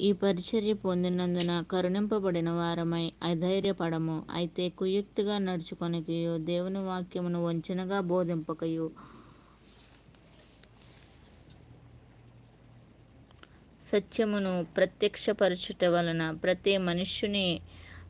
ఈ పరిచర్య పొందినందున కరుణింపబడిన వారమై అధైర్యపడము. అయితే కుయుక్తిగా నడుచుకొనకయు దేవుని వాక్యమును వంచనగా బోధింపకయు. సత్యమును ప్రత్యక్షపరచుట వలన ప్రతి మనుష్యుని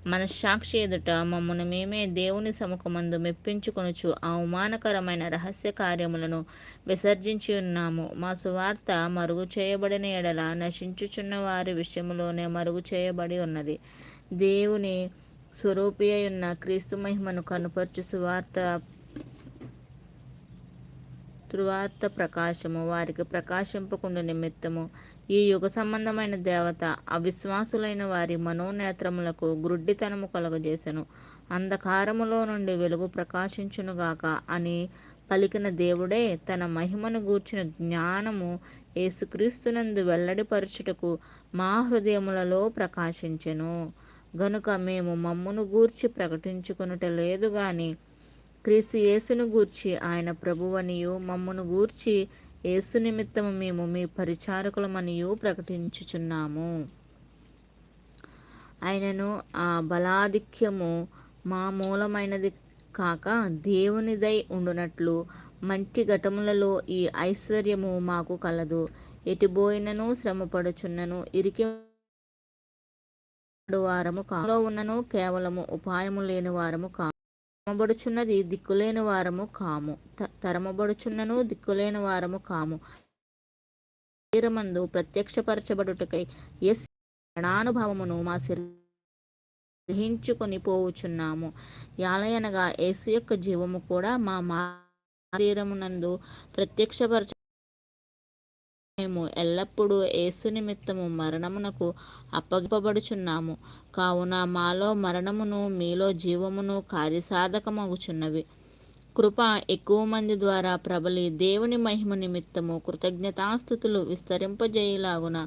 మనస్సాక్షి ఎదుట మమ్మను మేమే దేవుని సముఖమందు మెప్పించుకొనుచు అవమానకరమైన రహస్య కార్యములను విసర్జించి ఉన్నాము. మా సువార్త మరుగు చేయబడిన ఎడల నశించుచున్న వారి విషయంలోనే మరుగు చేయబడి ఉన్నది. దేవుని స్వరూపి ఉన్న క్రీస్తు మహిమను కనుపరచు సువార్త తృవార్త ప్రకాశము వారికి ప్రకాశింపకుండా నిమిత్తము. ఈ యుగ సంబంధమైన దేవత అవిశ్వాసులైన వారి మనోనేత్రములకు గ్రుడ్డితనము కలుగజేసెను. అంధకారములో నుండి వెలుగు ప్రకాశించునుగాక అని పలికిన దేవుడే తన మహిమను గూర్చిన జ్ఞానము యేసుక్రీస్తునందు వెల్లడిపరచుటకు మా హృదయములలో ప్రకాశించెను. గనుక మేము మమ్మును గూర్చి ప్రకటించుకునుట లేదు కానీ క్రీస్తు యేసును గూర్చి ఆయన ప్రభువనియు మమ్మును గూర్చి యేసు నిమిత్తము మేము మీ పరిచారకులమనియు ప్రకటించుచున్నాము. ఆయనను ఆ బలాధిక్యము మా మూలమైనది కాక దేవునిదై ఉండునట్లు మంటి ఘటములలో ఈ ఐశ్వర్యము మాకు కలదు. ఎటుబోయినను శ్రమపడుచున్నను ఇరికి వారము కాలో ఉన్నను కేవలము ఉపాయము లేని వారము కా తరమబడుచున్నది దిక్కులేని వారము కాము. తరమబడుచున్నను దిక్కులేని వారము కాము. శరీరమందు ప్రత్యక్షపరచబడుటకై ఎస్ ప్రాణానుభవమును మా గ్రహించుకొని పోవుచున్నాము. యాలయనగా యేసు యొక్క జీవము కూడా మా శరీరమునందు ప్రత్యక్షపరచ మేము ఎల్లప్పుడూ ఏసు నిమిత్తము మరణమునకు అప్పగింపబడుచున్నాము. కావున మాలో మరణమును మీలో జీవమును కార్యసాధకమగుచున్నవి. కృప ఎక్కువ మంది ద్వారా ప్రబలి దేవుని మహిమ నిమిత్తము కృతజ్ఞతాస్థుతులు విస్తరింపజేయలాగున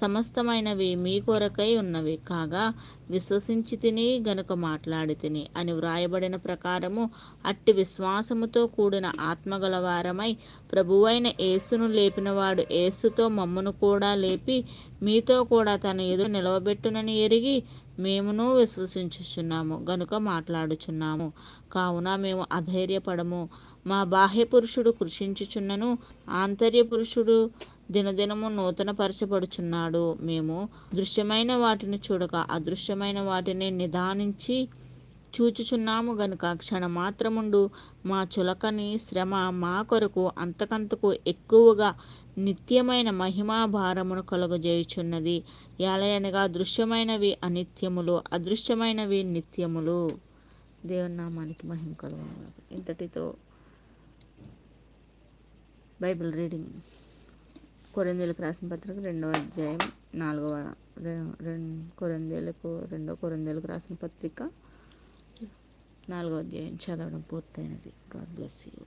సమస్తమైనవి మీ కొరకై ఉన్నవి. కాగా విశ్వసించి తిని గనుక మాట్లాడి తిని అని వ్రాయబడిన ప్రకారము అట్టి విశ్వాసముతో కూడిన ఆత్మగలవారమై ప్రభువైన యేసును లేపినవాడు యేసుతో మమ్మను కూడా లేపి మీతో కూడా తన ఎదురు నిలవబెట్టునని ఎరిగి మేమును విశ్వసించుచున్నాము గనుక మాట్లాడుచున్నాము. కావున మేము అధైర్యపడము. మా బాహ్య పురుషుడు కృషించుచున్నను ఆంతర్య పురుషుడు దినదినము నూతనపరచబడుచున్నాడు. మేము దృశ్యమైన వాటిని చూడక అదృశ్యమైన వాటిని నిదానించి చూచుచున్నాము గనుక క్షణమాత్రముండు మా చులకని శ్రమ మా కొరకు అంతకంతకు ఎక్కువగా నిత్యమైన మహిమా భారమును కలుగజేయుచున్నది. ఎలయనగా దృశ్యమైనవి అనిత్యములు అదృశ్యమైనవి నిత్యములు. దేవుని నామానికి మహిమ కలుగు ఇంతటితో బైబిల్ రీడింగ్ కొరందేలకు రాసిన పత్రిక రెండవ అధ్యాయం నాలుగవ కొరందేలకు రెండవ కొరందేలకు రాసిన పత్రిక నాలుగవ అధ్యాయం చదవడం పూర్తయినది. God bless you.